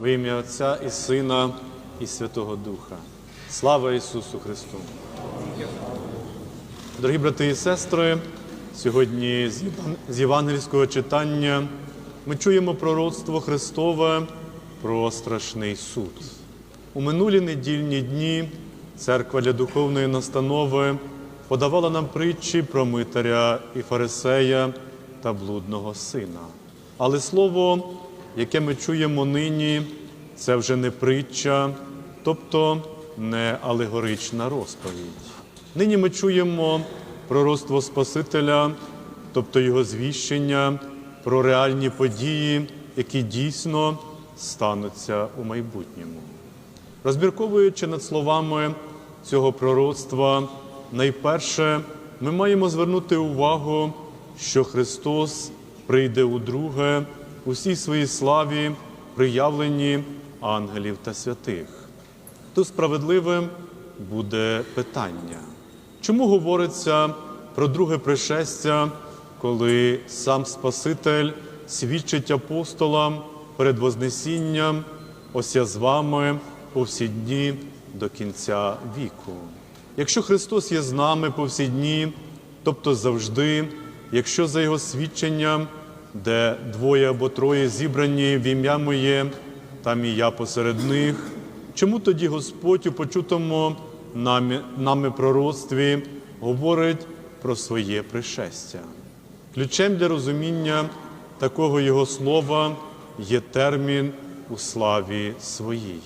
В ім'я Отця і Сина, і Святого Духа. Слава Ісусу Христу! Дорогі брати і сестри, сьогодні з євангельського читання ми чуємо пророцтво Христове про страшний суд. У минулі недільні дні церква для духовної настанови подавала нам притчі про митаря і фарисея та блудного сина. Але слово, яке ми чуємо нині, це вже не притча, тобто не алегорична розповідь. Нині ми чуємо пророцтво Спасителя, тобто його звіщення про реальні події, які дійсно стануться у майбутньому. Розмірковуючи над словами цього пророцтва, найперше ми маємо звернути увагу, що Христос прийде у всій своїй славі, приявленні ангелів та святих. Тут справедливим буде питання. Чому говориться про друге пришестя, коли сам Спаситель свідчить апостолам перед Вознесінням, ось я з вами по всі дні до кінця віку? Якщо Христос є з нами по всі дні, тобто завжди, якщо за Його свідченням, де двоє або троє зібрані в ім'я моє, там і я посеред них, чому тоді Господь у почутому нами, нами пророцтві говорить про своє пришестя? Ключем для розуміння такого Його слова є термін у славі своїй.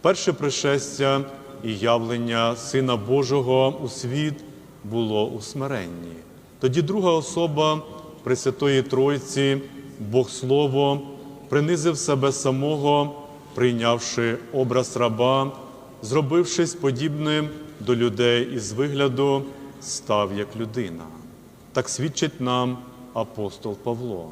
Перше пришестя і явлення Сина Божого у світ було у смиренні. Тоді друга особа Пресвятої Тройці, Бог Слово, принизив себе самого, прийнявши образ раба, зробившись подібним до людей із вигляду, став як людина. Так свідчить нам апостол Павло.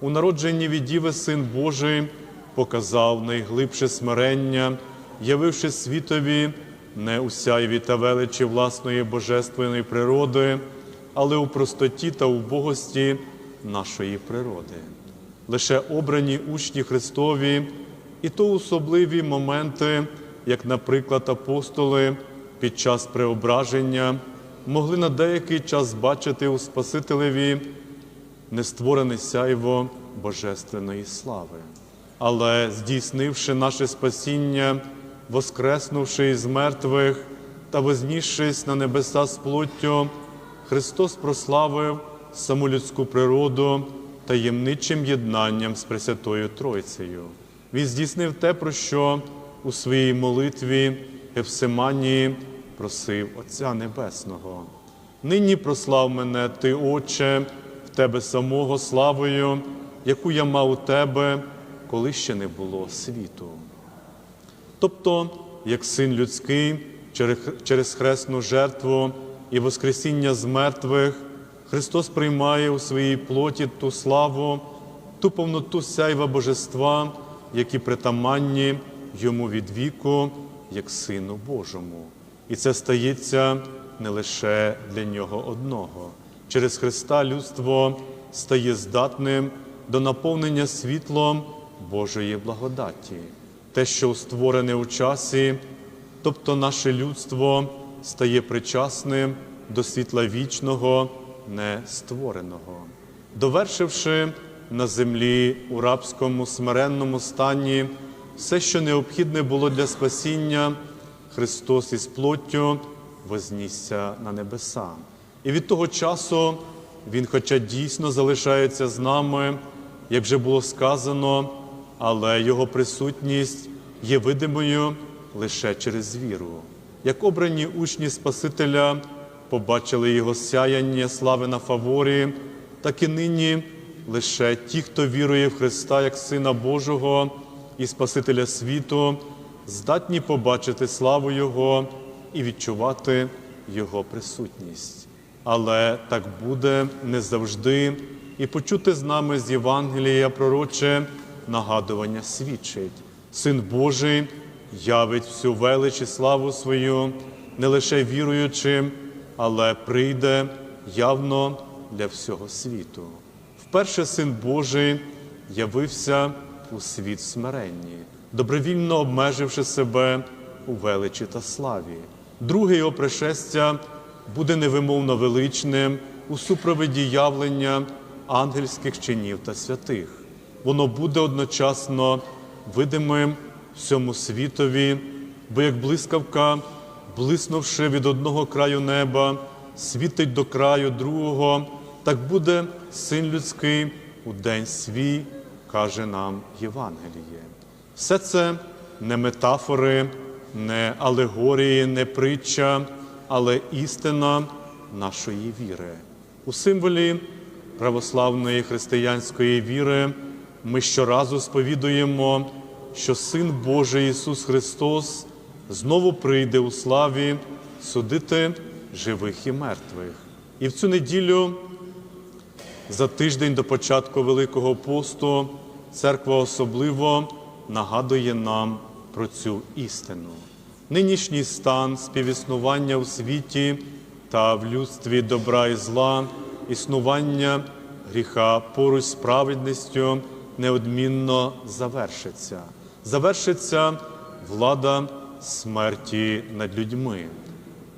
У народженні від Діви Син Божий показав найглибше смирення, явивши світові не у сяйві та величі власної божественної природи, але у простоті та убогості нашої природи. Лише обрані учні Христові, і то особливі моменти, як, наприклад, апостоли під час преображення, могли на деякий час бачити у Спасителеві нестворене сяйво Божественної слави. Але здійснивши наше спасіння, воскреснувши із мертвих та вознісшись на небеса з плоттю, Христос прославив саму людську природу таємничим єднанням з Пресвятою Тройцею. Він здійснив те, про що у своїй молитві Гефсиманії просив Отця Небесного. Нині прослав мене, Ти, Отче, в Тебе самого славою, яку я мав у Тебе, коли ще не було світу. Тобто, як син людський, через- хресну жертву і Воскресіння з мертвих, Христос приймає у своїй плоті ту славу, ту повноту сяйва Божества, які притаманні йому від віку, як Сину Божому. І це стається не лише для нього одного. Через Христа людство стає здатним до наповнення світлом Божої благодаті. Те, що створене у часі, тобто наше людство стає причасним до світла вічного, не створеного. Довершивши на землі у рабському смиренному стані все, що необхідне було для спасіння, Христос із плоттю вознісся на небеса. І від того часу Він, хоча дійсно залишається з нами, як вже було сказано, але Його присутність є видимою лише через віру. Як обрані учні Спасителя побачили Його сяяння слави на фаворі, так і нині лише ті, хто вірує в Христа як Сина Божого і Спасителя світу, здатні побачити славу Його і відчувати Його присутність. Але так буде не завжди, і почути з нами з Євангелія пророче нагадування свідчить. Син Божий явить всю велич і славу свою не лише віруючим, але прийде явно для всього світу. Вперше Син Божий явився у світ смиренні. добровільно обмеживши себе у величі та славі. Друге його пришестя буде невимовно величним у супроводі явлення ангельських чинів та святих. Воно буде одночасно видимим всьому світові, бо як блискавка, блиснувши від одного краю неба, світить до краю другого, так буде син людський у день свій, каже нам Євангеліє. Все це не метафори, не алегорії, не притча, але істина нашої віри. У символі православної християнської віри ми щоразу сповідуємо, що Син Божий Ісус Христос знову прийде у славі судити живих і мертвих. І в цю неділю за тиждень до початку Великого посту церква особливо нагадує нам про цю істину. Нинішній стан співіснування у світі та в людстві добра і зла, існування гріха поруч з праведністю неодмінно завершиться. Завершиться влада смерті над людьми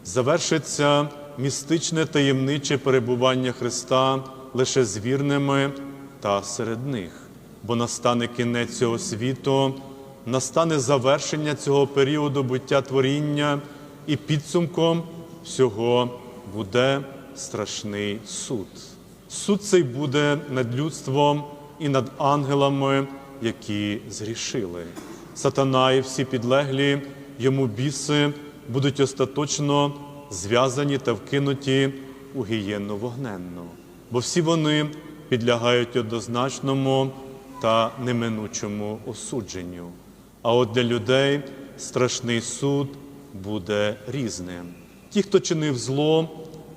завершиться містичне таємниче перебування Христа лише з вірними та серед них, бо настане кінець цього світу, настане завершення цього періоду буття творіння, і підсумком всього буде страшний суд. Суд цей буде над людством і над ангелами, які згрішили. Сатана і всі підлеглі йому біси будуть остаточно зв'язані та вкинуті у гієнну вогненну, бо всі вони підлягають однозначному та неминучому осудженню. А от для людей страшний суд буде різним. Ті, хто чинив зло,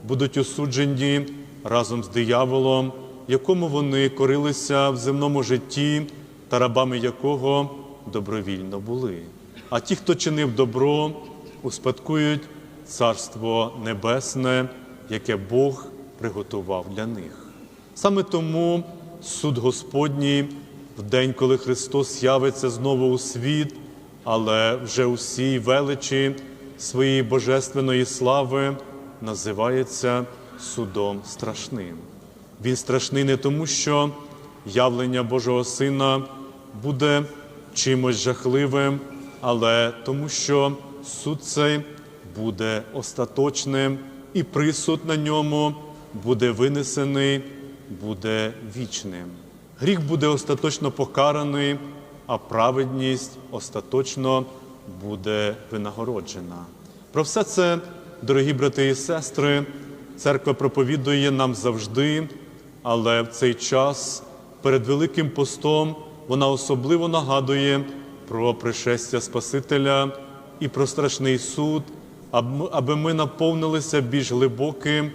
будуть осуджені разом з дияволом, якому вони корилися в земному житті та рабами якого добровільно були. А ті, хто чинив добро, успадкують Царство Небесне, яке Бог приготував для них. Саме тому суд Господній в день, коли Христос явиться знову у світ, але вже усій величі своєї божественної слави називається судом страшним. Він страшний не тому, що явлення Божого Сина буде чимось жахливим, але тому, що суд цей буде остаточним, і присуд на ньому буде винесений, буде вічним. Гріх буде остаточно покараний, а праведність остаточно буде винагороджена. Про все це, дорогі брати і сестри, церква проповідує нам завжди, але в цей час перед Великим постом вона особливо нагадує про пришестя Спасителя і про страшний суд, аби ми наповнилися більш глибоким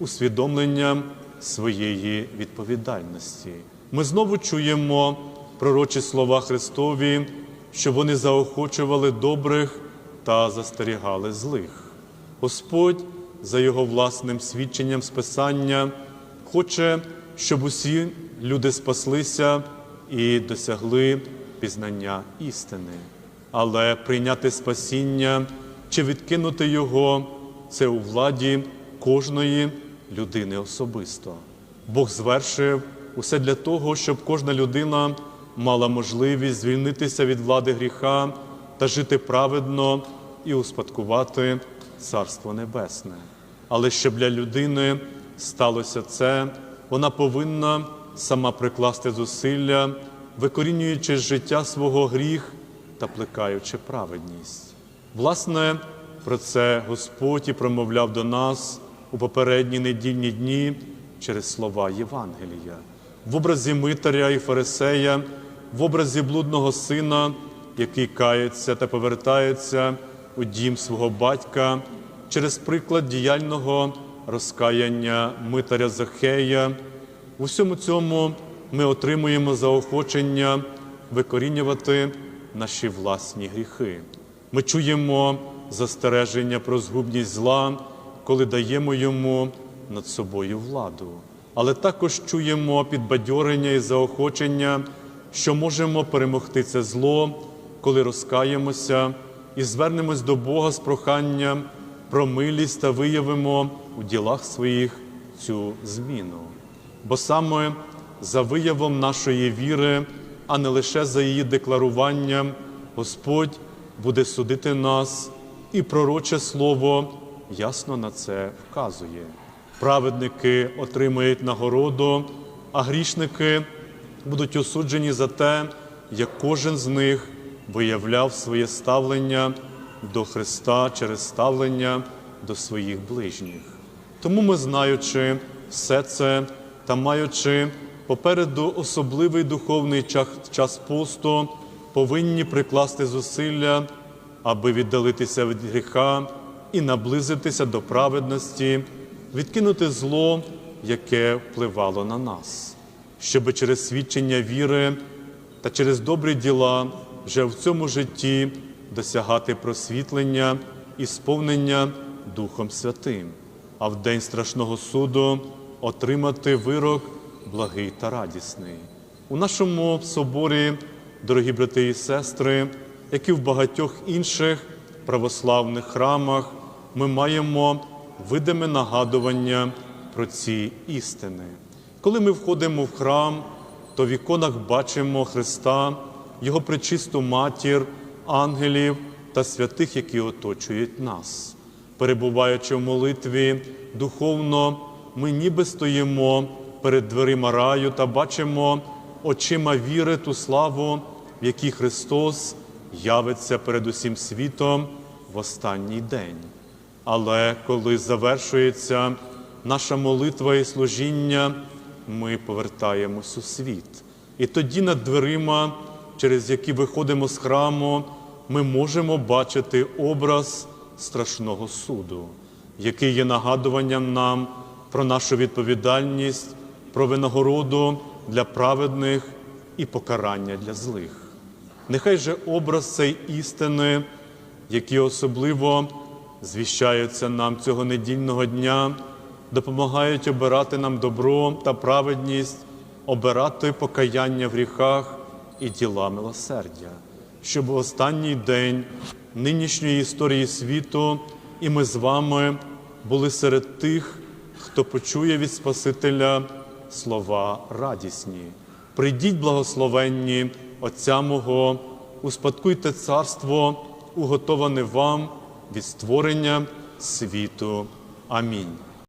усвідомленням своєї відповідальності. Ми знову чуємо пророчі слова Христові, що вони заохочували добрих та застерігали злих. Господь, за його власним свідченням Списання, хоче, щоб усі люди спаслися і досягли пізнання істини. Але прийняти спасіння чи відкинути його це у владі кожної людини особисто. Бог звершив усе для того, щоб кожна людина мала можливість звільнитися від влади гріха та жити праведно і успадкувати Царство Небесне. Але щоб для людини сталося це, вона повинна сама прикласти зусилля, викорінюючи з життя свого гріх та плекаючи праведність. Власне, про це Господь і промовляв до нас у попередні недільні дні через слова Євангелія, в образі Митаря і Фарисея, в образі блудного сина, який кається та повертається у дім свого батька, через приклад діяльного розкаяння Митаря Захея. У всьому цьому ми отримуємо заохочення викорінювати наші власні гріхи. Ми чуємо застереження про згубність зла, коли даємо йому над собою владу. Але також чуємо підбадьорення і заохочення, що можемо перемогти це зло, коли розкаємося і звернемось до Бога з проханням про милість та виявимо у ділах своїх цю зміну. Бо саме за виявом нашої віри, а не лише за її декларуванням, Господь буде судити нас, і пророче слово ясно на це вказує. Праведники отримають нагороду, а грішники будуть осуджені за те, як кожен з них виявляв своє ставлення до Христа через ставлення до своїх ближніх. Тому ми, знаючи все це та маючи попереду особливий духовний час- посту, повинні прикласти зусилля, аби віддалитися від гріха і наблизитися до праведності, відкинути зло, яке впливало на нас, щоби через свідчення віри та через добрі діла вже в цьому житті досягати просвітлення і сповнення Духом Святим, а в день страшного суду отримати вирок благий та радісний. У нашому соборі, дорогі брати і сестри, як і в багатьох інших православних храмах, ми маємо видиме нагадування про ці істини. Коли ми входимо в храм, то в іконах бачимо Христа, Його пречисту матір, ангелів та святих, які оточують нас. Перебуваючи в молитві духовно, ми ніби стоїмо перед дверима раю та бачимо очима віри ту славу, в якій Христос явиться перед усім світом в останній день. Але коли завершується наша молитва і служіння, ми повертаємось у світ. І тоді над дверима, через які виходимо з храму, ми можемо бачити образ страшного суду, який є нагадуванням нам про нашу відповідальність, про винагороду для праведних і покарання для злих. Нехай же образ цей істини, які особливо звіщаються нам цього недільного дня, допомагають обирати нам добро та праведність, обирати покаяння в гріхах і діла милосердя, щоб останній день нинішньої історії світу і ми з вами були серед тих, хто почує від Спасителя слова радісні. Прийдіть, благословенні Отця мого, успадкуйте царство, уготоване вам від створення світу. Амінь.